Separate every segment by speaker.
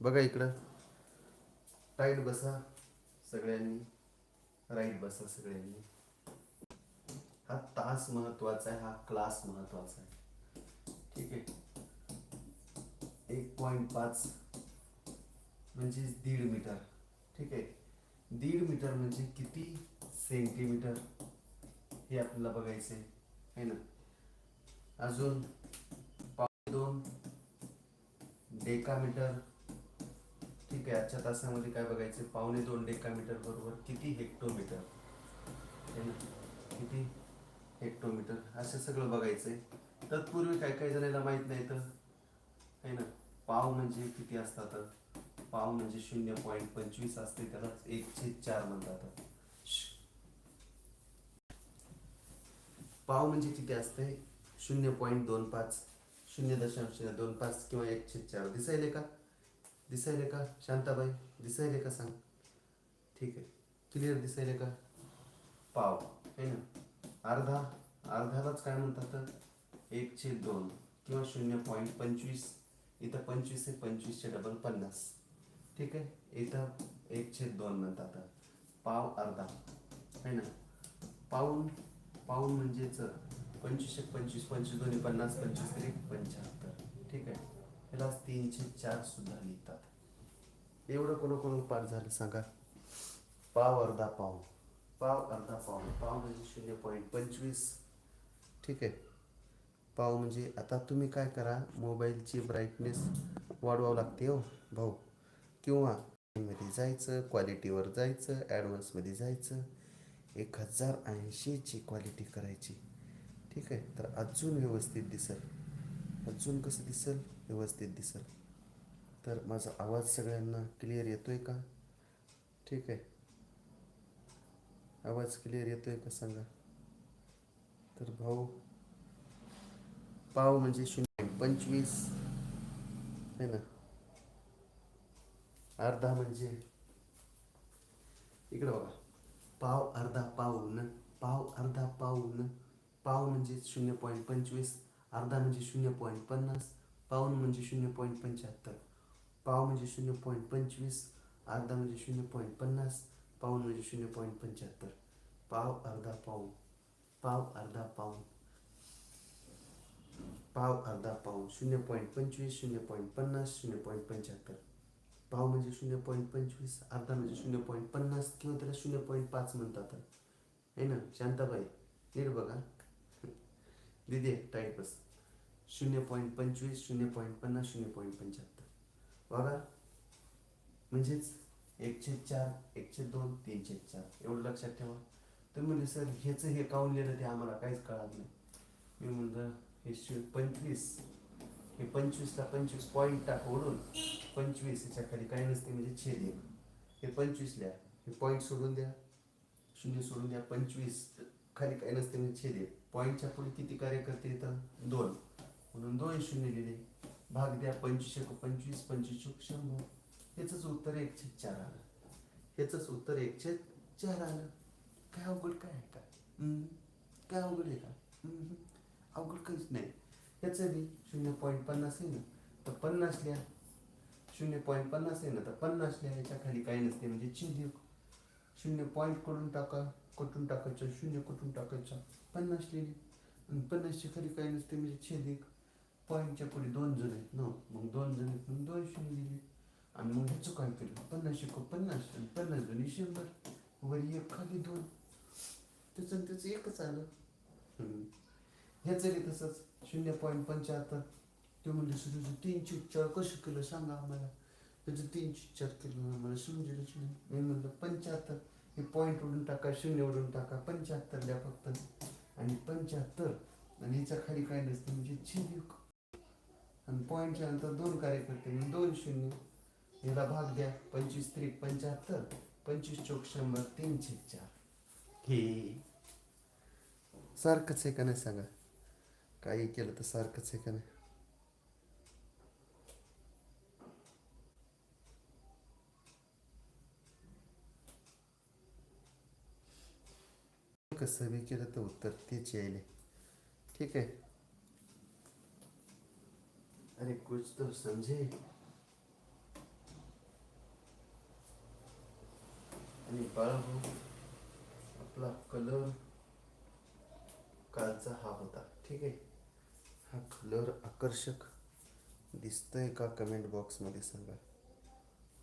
Speaker 1: बघा इकडं. टाईट बसा सगळ्यांनी. राईट बसा सगळ्यांनी. हा तास महत्त्वाचा आहे हा क्लास महत्त्वाचा आहे. ठीक आहे? एक पॉईंट पाच म्हणजे दीड मीटर. ठीक आहे? दीड मीटर म्हणजे किती सेंटीमीटर हे आपल्याला बघायचं आहे ना? अजून पाव दोन डेकामीटर ठीक आहे आजच्या तासामध्ये काय बघायचं? पावणे दोन डेकामीटर बरोबर किती हेक्टोमीटर? है ना? किती हेक्टोमीटर? असं सगळं बघायचंय. तत्पूर्वी काय काय जणांना माहीत नाही तर? है ना? पाव म्हणजे किती असतात? पाव म्हणजे शून्य पॉईंट पंचवीस असते त्याला एकशे चार म्हणतात. पाव म्हणजे किती असते? शून्य पॉईंट दोन पाच शून्य दशांश दोन पाच किंवा एक छेद चार. दिसायले का? दिसायले का शांताबाई दिसायले का सांग. ठीक आहे. क्लिअर दिसायले का पाव. है ना? अर्धा अर्ध्यालाच काय म्हणतात एक छेद दोन किंवा शून्य पॉईंट पंचवीस. इथं पंचवीस आहे पंचवीसचे डबल पन्नास. ठीक आहे? इथं एक छेद दोन म्हणतात पाव अर्धा. है ना? पाऊन पाऊन म्हणजेच पंचवीस एक पंचवीस पंचवीस दोन्ही पन्नास पंचवीस तरी पंच्याहत्तर याला तीनशे चार सुद्धा लिहितात. एवढं कोण कोण पाठ झालं सांगा? पाव अर्धा पाव पाव अर्धा पाव पाव म्हणजे शून्य पॉईंट पंचवीस. ठीक आहे. पाव म्हणजे आता तुम्ही काय करा मोबाईलची ब्राईटनेस वाढवावं लागते हो भाऊ. किंवा मध्ये जायचं क्वालिटीवर जायचं ॲडव्हान्समध्ये जायचं एक हजार ऐंशीची क्वालिटी करायची. ठीक आहे. तर अजून व्यवस्थित दिसेल. अजून कसं दिसेल? व्यवस्थित दिसेल. तर माझा आवाज सगळ्यांना क्लिअर येतोय का? ठीक आहे. आवाज क्लिअर येतोय का सांगा? तर भाऊ पाव म्हणजे शून्य पंचवीस. आहे ना? अर्धा म्हणजे इकडं बघा. पाव अर्धा पाऊन. पाव अर्धा पाऊन. पाव म्हणजे शून्य पॉईंट पंचवीस. अर्धा म्हणजे शून्य पॉईंट पन्नास पाऊन म्हणजे शून्य पॉईंट पंच्याहत्तर पाव म्हणजे शून्य पॉईंट पंचवीस अर्धा म्हणजे शून्य पॉईंट पन्नास पाऊन म्हणजे शून्य पॉईंट पंच्याहत्तर पाव अर्धा पाऊन पाव अर्धा पाऊन पाव अर्धा पाऊन शून्य पॉईंट पंचवीस शून्य पॉईंट पन्नास शून्य पॉईंट पंच्याहत्तर पाव म्हणजे शून्य पॉईंट पंचवीस अर्धा म्हणजे शून्य पॉईंट पन्नास किंवा त्याला शून्य पॉईंट पाच म्हणतात आहे ना शांताबाई नीट बघा दिदे टाईट बस शून्य पॉईंट पंचवीस शून्य पॉईंट पन्नास शून्य पॉईंट पंच्याहत्तर. बघा. म्हणजेच एकशे चार एकशे दोन तीनशे चार. एवढं लक्षात ठेवा. तर म्हणजे सर ह्याचं हे काऊन लिहिलं ते आम्हाला काहीच कळत नाही. मी म्हणलं हे शू पंचवीस. हे पंचवीसला पंचवीस पॉईंट टाक ओढून पंचवीस याच्या खाली काही नसते म्हणजे छेद एक. हे पंचवीस लिहा. हे पॉईंट सोडून द्या. शून्य सोडून द्या. पंचवीस खाली काही नसते म्हणजे छेद एक. पॉईंटच्या पुढे किती कार्य करते दोन. म्हणून दोन शून्य लिहिले. भाग द्या. पंचवीस पंचवीस पंचवीस शंभर. ह्याच उत्तर एकशे चार आलं. ह्याच उत्तर एकशे चार आलं. काय अवघड काय आहे का? काय अवघड आहे का? अवघड काहीच नाही. ह्याचं बी शून्य पॉईंट पन्नास आहे ना? तर पन्नास लिहा. शून्य पॉईंट पन्नास आहे ना? तर पन्नास लिहा. याच्या खाली काही नसते. म्हणजे चिन्ह एक. शून्य पॉईंट कुठून टाका. कुठून टाकायचं? शून्य कुठून टाकायचं? पन्नास लिहिले आणि पन्नासच्या खाली काही नसते म्हणजे छेद एक पॉईंटच्या पुढे दोन जण आहेत ना मग दोन जण आहेत म्हणून दोन शून्य लिहिले आणि मग ह्याचं काय केलं पन्नास एक पन्नास आणि पन्नास दोन्ही शंभर वरी एक खाली दोन त्याचं आणि त्याचं एकच आलं हम्म. ह्याचं बी तसंच शून्य पॉईंट पंच्याहत्तर ते म्हणजे सुरू तीनशे चार कसं केलं सांगा आम्हाला त्याचं तीनशे चार केलं आम्हाला समजेलच नाही मी म्हणलं पंच्याहत्तर हे पॉईंट उडून टाका शून्य उडून टाका पंच्याहत्तर द्या फक्त आणि पंच्याहत्तर. आणि याच्या खाली काय नसतं म्हणजे छेद आणि पॉईंटच्या नंतर दोन कार्य करते म्हणजे दोन शून्य. याला भाग द्या पंचवीस त्रिक पंच्याहत्तर. पंचवीस चौक शंभर तीनशे चार. हे. सारखंच आहे का नाही सांगा? काही केलं तर सारखंच आहे का नाही? कसं बी केलं तर उत्तर तेच यायले ठीक आहे अरे कुछ तो समझे। आणि बाळाभाऊ हो, आपला कलर कालचा हा होता ठीक आहे हा कलर आकर्षक दिसतोय का? कमेंट बॉक्समध्ये सांगा.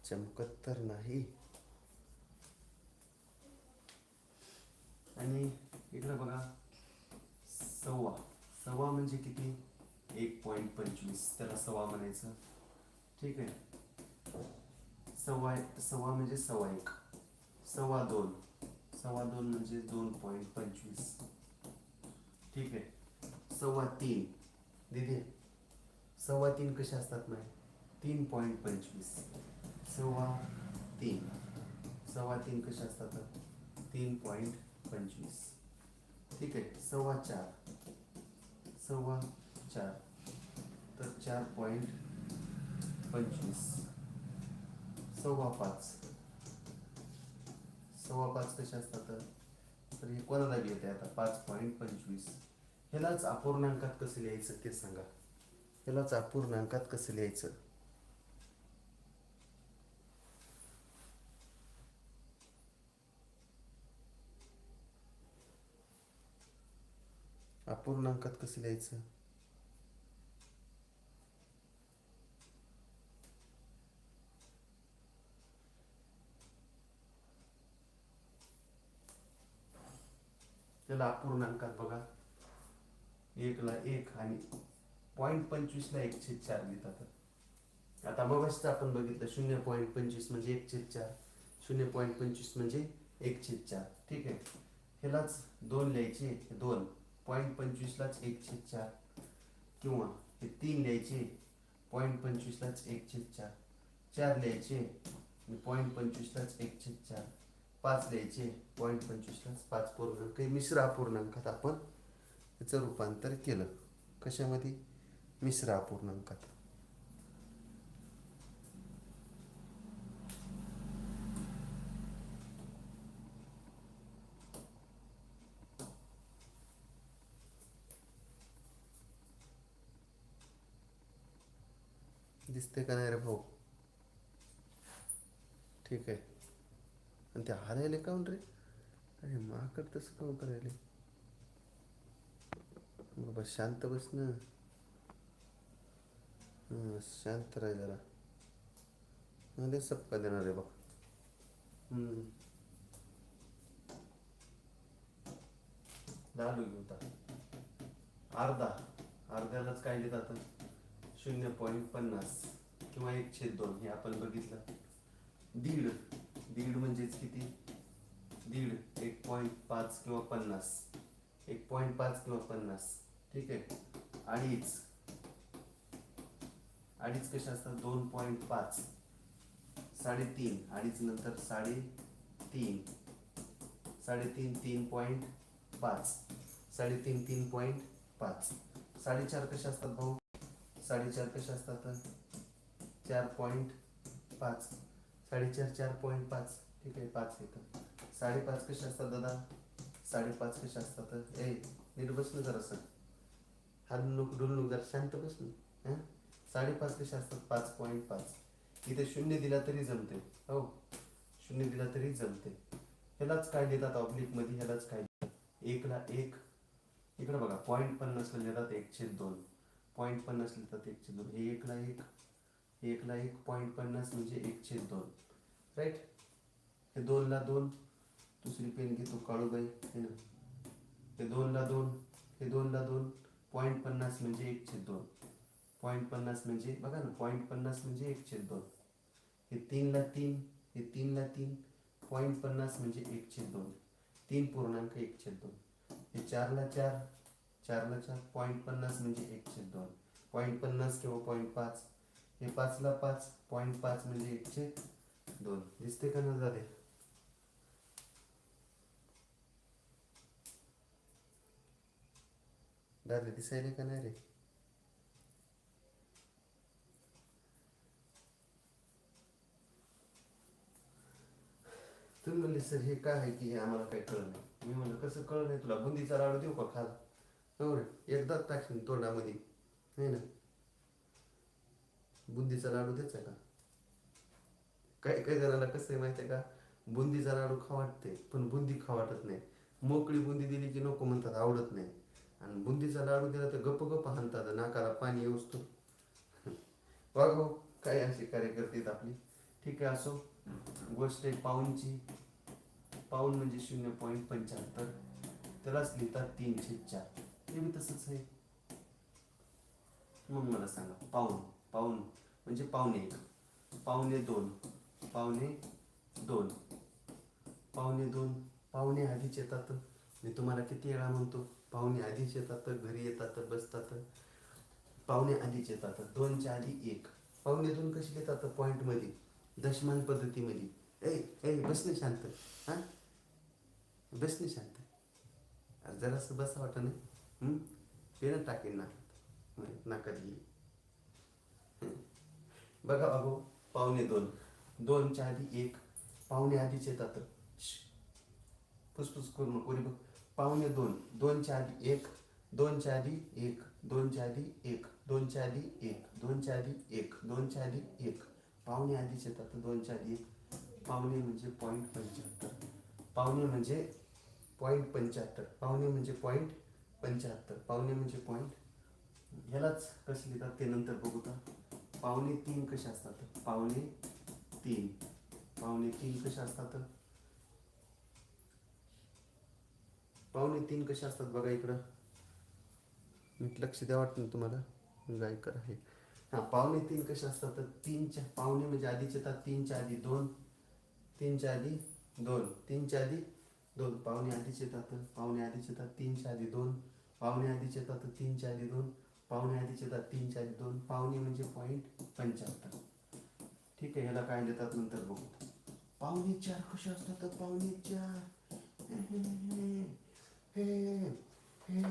Speaker 1: चमकत तर नाही. आणि इकडं बघा सव्वा. सव्वा म्हणजे किती? एक पॉईंट पंचवीस. त्याला सव्वा म्हणायचं. ठीक आहे. सव्वा सव्वा म्हणजे सव्वा एक. सव्वा दोन. सव्वा दोन म्हणजे दोन पॉईंट पंचवीस. ठीक आहे. सव्वा तीन. दिदी सव्वा तीन कसे असतात नाही तीन पॉईंट पंचवीस. सव्वा तीन. सव्वा तीन कसे असतात? तीन पॉईंट पंचवीस. ठीक आहे सव्वा चार. सव्वा चार. तर चार पॉईंट पंचवीस. सव्वा पाच. सव्वा पाच कसे असतात तर? हे कोणाला बी येते आता? पाच पॉईंट पंचवीस. ह्यालाच अपूर्णांकात कसं लिहायचं ते सांगा. ह्यालाच अपूर्णांकात कसं लिहायचं? अपूर्णांकात कसं लिहायचं त्याला अपूर्णांकात बघा एकला एक आणि पॉईंट पंचवीसला एक छेद चार लिहितात आता मगच आपण बघितलं शून्य पॉईंट पंचवीस म्हणजे एक छेद चार शून्य पॉईंट पंचवीस म्हणजे एक छेद चार ठीक आहे ह्यालाच दोन लिहायचे दोन पॉईंट पंचवीसलाच एक चार. किंवा हे तीन लिहायचे पॉईंट पंचवीसलाच एक चार. चार लिहायचे आणि पॉईंट पंचवीसलाच एक चार. पाच लिहायचे पॉईंट पंचवीसलाच पाच पूर्णांक काही मिश्र अपूर्णांकात आपण याचं रूपांतर केलं. कशामध्ये? मिश्र अपूर्णांकात. दिसते का नाही रे भाऊ? ठीक आहे. आणि ते हारायले काऊन रे? अरे माकड तसं काऊन करायले? बाबा शांत बस ना. शांत राह जरा. मध्ये सपका देणार आहे बघ. हम्म. लाडू घेऊ अर्धा. अर्ध्यालाच काय देतात. शून्य पॉईंट पन्नास किंवा एक छेद दोन हे आपण बघितलं. दीड. दीड म्हणजेच किती? दीड. एक पॉईंट पाच किंवा पन्नास. एक पॉईंट पाच किंवा पन्नास. ठीक आहे? अडीच. अडीच कशा असतात? दोन पॉईंट पाच. साडेतीन. अडीच नंतर साडेतीन. साडेतीन तीन पॉईंट पाच. साडेतीन तीन पॉईंट पाच. साडेचार कशा असतात भाऊ? साडेचार कशा असतात चार पॉईंट पाच. साडेचार चार पॉईंट पाच. ठीक आहे पाच येतं साडेपाच कशा असतात दादा? साडेपाच कशा असतात ए नीट बसलं ना जरासं हात नुक जरा शांत बसलं. हां? साडेपाच कशा असतात? पाच पॉईंट पाच. इथे शून्य दिला तरी जमते. हो. शून्य दिला तरी जमते. ह्यालाच काय देतात ऑब्लिकमध्ये ह्यालाच काय देतात? एकला एक. इकडं बघा पॉईंट पन्नासला लिहितात एक छेद दोन. पॉईंट पन्नास लिहितात एक छेद दोन. हे एकला एक एकला एक पॉईंट पन्नास म्हणजे एक छेद दोन. राईट हे दोनला दोन. दुसरी पेन घेतो काळूबाई. हे ना. हे दोनला दोन हे दोनला दोन. पॉईंट पन्नास म्हणजे एक छेद दोन. पॉईंट पन्नास म्हणजे बघा ना पॉईंट पन्नास म्हणजे एक छेद दोन. हे तीनला तीन हे तीनला तीन. पॉईंट पन्नास म्हणजे एक छेद दोन. तीन पूर्णांक एक छेद दोन. हे चारला चार चारला चार पॉईंट पन्नास म्हणजे एक छेद दोन. पॉईंट पन्नास किंवा पॉईंट पाच. हे पाचला पाच पॉईंट पाच म्हणजे एक छेद दोन. दिसते का ना झाले दादा दिसायले का नाही रे? तुम्ही म्हणले सर हे काय आहे की हे आम्हाला काही कळलं नाही. मी म्हणलं कसं कळलं नाही? तुला बुंदीचा लाडू देऊ का खाला? हो रे एकदाच टाकशील तोंडामध्ये. नाही ना. बुंदीचा लाडू द्यायचा का? काही काही जणांना कसं आहे माहिती आहे का? बुंदीचा लाडू खा वाटते पण बुंदी खा वाटत नाही. मोकळी बुंदी दिली की नको म्हणतात आवडत नाही. आणि बुंदीचा लाडू दिला तर गप गप हाणतात नाकाला पाणी येऊसतो बघा हो, काय असे कार्यकर्ते आपली. ठीक आहे असो. गोष्ट आहे पाऊनची. पाऊन म्हणजे शून्य पॉईंट पंच्याहत्तर. त्यालाच लिहितात तीनशे चार. हे बी तसंच आहे. मग मला सांगा पाऊन पाऊन म्हणजे पावणे एक. पावणे दोन पावणे दोन. पावणे दोन. पावणे आधीच येतात. मी तुम्हाला किती वेळा म्हणतो पावणे आधीच येतात घरी येतात बसतात. पावणे आधीच येतात दोनच्या आधी एक. पावणे दोन कशी येतात पॉईंटमध्ये दशमान पद्धतीमध्ये. ए ए बस नाही शांत. हां? बस नाही शांत. जरासं बसा वाटत नाही पेन टाकेन नाकात नाकात गेली बघा बाबू पावणे दोन. दोनच्या आधी एक पावणे आधीच येतात श्श. फुसफुस करू नको बघ. पावणे दोन. दोनच्या आधी एक दोनच्या आधी एक दोनच्या आधी एक दोनच्या आधी एक दोनच्या आधी एक दोनच्या आधी एक. पावणे आधीच येतात दोनच्या आधी एक. पावणे म्हणजे पॉईंट पंच्याहत्तर. पावणे म्हणजे पॉईंट पंच्याहत्तर. पावणे म्हणजे पॉईंट पंच्याहत्तर. पावणे म्हणजे पॉईंट ह्यालाच कसे लिहितात ते नंतर बघू तर. पावणे तीन कसे असतात पावणे तीन. पावणे तीन कसे असतात पावणे तीन कसे असतात बघा इकडं. नीट लक्ष द्या वाटतं ना तुम्हाला? म्हणजे गायकर आहे. हां पावणे तीन कसे असतात तर? तीनच्या पावणे म्हणजे आधीचे येतात तीनच्या आधी दोन. तीनच्या आधी दोन. तीनच्या आधी दोन पावणे आधीच येतात पावणे आधीच येतात तीनच्या आधी दोन पावणे आधीच येतात तीनच्या आधी दोन पावणे आधीच येतात तीनच्या आधी दोन पावणे म्हणजे पॉईंट पंच्याहत्तर. ठीक आहे ह्याला काय देतात नंतर बघू. पावणे चार कसे असतात पावणे चार? हे हे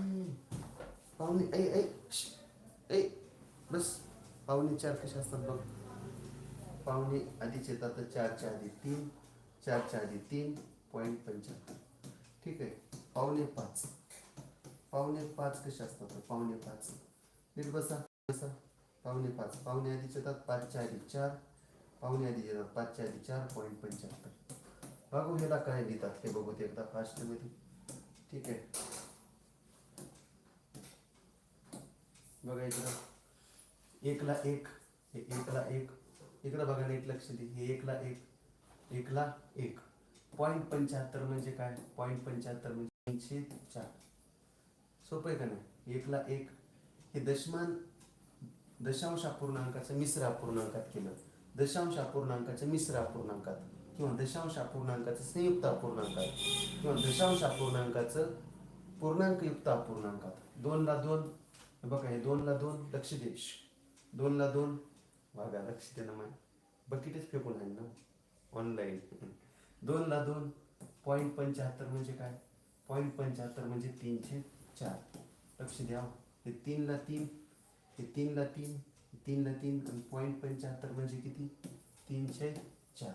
Speaker 1: पावणे ऐ ऐ ऐ बस. पावणे चार कसे असतात बघ. पावणे आधीच येतात चारच्या आधी तीन चारच्या आधी तीन पॉईंट पंच्याहत्तर ठीक आहे. पावणे पाच. पावणे पाच कसे असतात पावणे पाच. नीट बसा. बसा. पावणे पाच. पावणे आधीच येतात पाचच्या आधी चार. पावणे आधी येतात पाचच्या आधी चार. पॉईंट पंच्याहत्तर बघू ह्याला काय लिहितात हे बघू ते एकदा फास्टमध्ये. ठीक आहे. बघा इकडं. एकला एक. हे एकला एक. इकडं बघा नीट लक्ष दे. हे एकला एक. एकला एक. पॉईंट पंच्याहत्तर म्हणजे काय? पॉईंट पंच्याहत्तर म्हणजे तीनशे चार. सोपं आहे का नाही? एकला एक. हे दशमान दशांश अपूर्णांकाचं मिश्र अपूर्णांकात केलं. दशांश अपूर्णांकाच्या मिश्र अपूर्णांकात. किंवा दशांश अपूर्णांकाचं संयुक्त अपूर्णांकात. किंवा दशांश अपूर्णांकाचं पूर्णांकयुक्त अपूर्णांकात. दोनला दोन. बघा हे दोनला दोन लक्ष दे दोनला दोन. बघा लक्ष दे ना माय. बकेटच फेकून आहे ना. ऑनलाईन दोनला दोन पॉईंट पंच्याहत्तर म्हणजे काय? पॉईंट पंच्याहत्तर म्हणजे तीनशे चार. लक्ष द्या हो. हे. तीनला तीन हे तीनला तीन तीनला तीन आणि पॉईंट पंच्याहत्तर म्हणजे किती? तीनशे चार.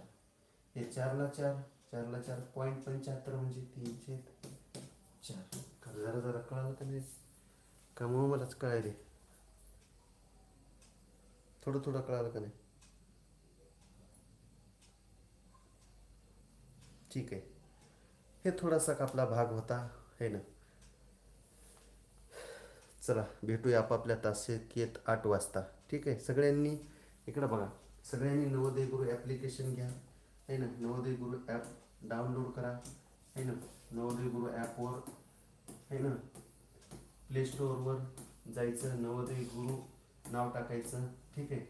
Speaker 1: हे चारला चार चारला चार पॉईंट पंच्याहत्तर म्हणजे तीनशे चार. का जरा जरा कळालं का नाही? का मग मलाच कळायले? थोडं थोडं कळालं का नाही? ठीक आहे. हे थोडासा आपला भाग होता है ना? चला भेटूया आपापल्या तासिकेत आठ वाजता. ठीक आहे? सगळ्यांनी इकडं बघा. सगळ्यांनी नवोदय गुरु ॲप्लिकेशन घ्या है ना? नवोदय गुरु ॲप डाउनलोड करा है ना? नवोदय गुरु ॲपवर है ना? प्ले स्टोअरवर जायचं नवोदय गुरु नाव टाकायचं ठीक आहे?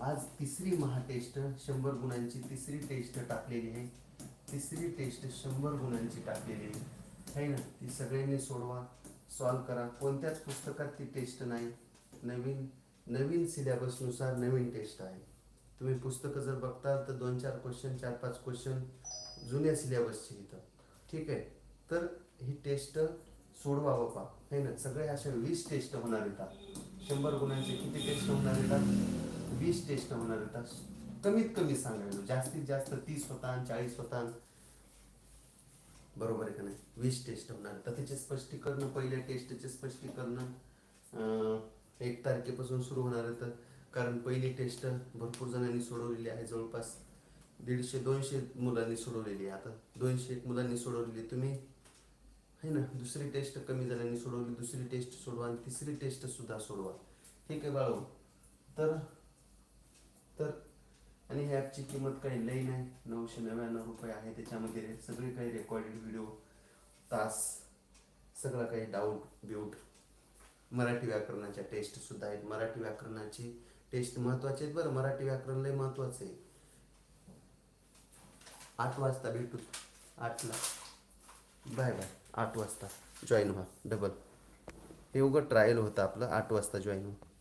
Speaker 1: आज तिसरी महाटेस्ट शंभर गुणांची तिसरी टेस्ट टाकलेली आहे. तिसरी टेस्ट शंभर गुणांची टाकलेली आहे. ना? ती सगळ्यांनी सोडवा सॉल्व करा. कोणत्याच पुस्तकात ती टेस्ट नाही. नवीन नवीन सिलेबसनुसार नवीन टेस्ट आहे. तुम्ही पुस्तकं जर बघताल तर दोन चार क्वेश्चन चार पाच क्वेश्चन जुन्या सिलेबसचे इथं ठीक आहे? तर ही टेस्ट सोडवा बाबा है ना? सगळे अशा वीस टेस्ट होणार येतात शंभर गुणांचे किती टेस्ट होणार येतात वीस टेस्ट होणार येतात कमीत कमी सांगायला जास्तीत जास्त तीस होता चाळीस होता. बरोबर आहे का नाही? वीस टेस्ट होणार. तर त्याचे स्पष्टीकरण पहिल्या टेस्टचे स्पष्टीकरण एक तारखेपासून सुरू होणार आहे तर. कारण पहिली टेस्ट भरपूर जणांनी सोडवलेली आहे. जवळपास दीडशे दोनशे मुलांनी सोडवलेली आहे. आता दोनशे एक मुलांनी सोडवलेली तुम्ही आहे ना? दुसरी टेस्ट कमी जणांनी सोडवली दुसरी टेस्ट सोडवा आणि तिसरी टेस्ट सुद्धा सोडवा. ठीक आहे बाळू. तर ॲपची किंमत काही लई नाही. नऊशे नव्याण्णव रुपये आहे त्याच्यामध्ये. सगळे काही रेकॉर्डेड व्हिडिओ तास सगळं काही डाऊट ब्यूट मराठी व्याकरणाच्या टेस्ट सुद्धा आहेत. मराठी व्याकरणाची टेस्ट महत्त्वाचे आहेत बरं. मराठी व्याकरण लय महत्वाचं आहे. आठ वाजता भेटू. आठला बाय बाय. आठ वाजता जॉईन व्हा. डबल हे उघड ट्रायल होतं आपलं. आठ वाजता जॉईन व्हा.